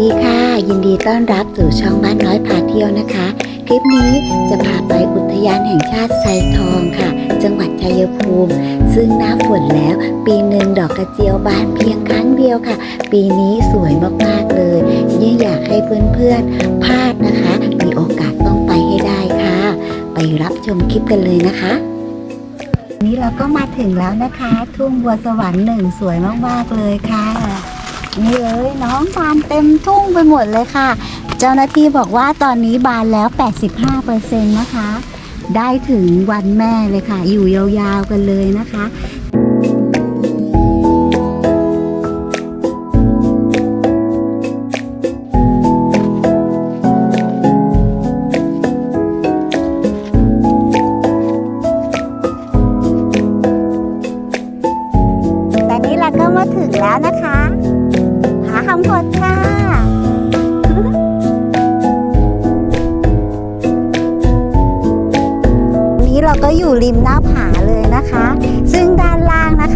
ดีค่ะ ยินดีต้อนรับสู่ช่องบ้านน้อยพาเที่ยวนะคะ คลิปนี้จะพาไปอุทยานแห่งชาติไซทองค่ะ จังหวัดชัยภูมิ ซึ่งหน้าฝนแล้ว ปีหนึ่งดอกกระเจียวบานเพียงครั้งเดียวค่ะ ปีนี้สวยมากๆเลยยิ่งอยากให้เพื่อนๆพลาดนะคะ มีโอกาสต้องไปให้ได้ค่ะ ไปรับชมคลิปกันเลยนะคะนี้เราก็มาถึงแล้วนะคะ ทุ่งบัวสวรรค์หนึ่งสวยมากๆเลยค่ะ นี่เลยน้องบานเต็มทุ่งไปหมดเลยค่ะ เจ้าหน้าที่บอกว่าตอนนี้บานแล้ว 85%นะคะ ได้ถึงวันแม่เลยค่ะ อยู่ยาวๆกันเลยนะคะตอนนี้เราก็มาถึงแล้วนะคะ เราก็อยู่ริมหน้าผาเลยนะคะ ซึ่งด้านล่างนะคะ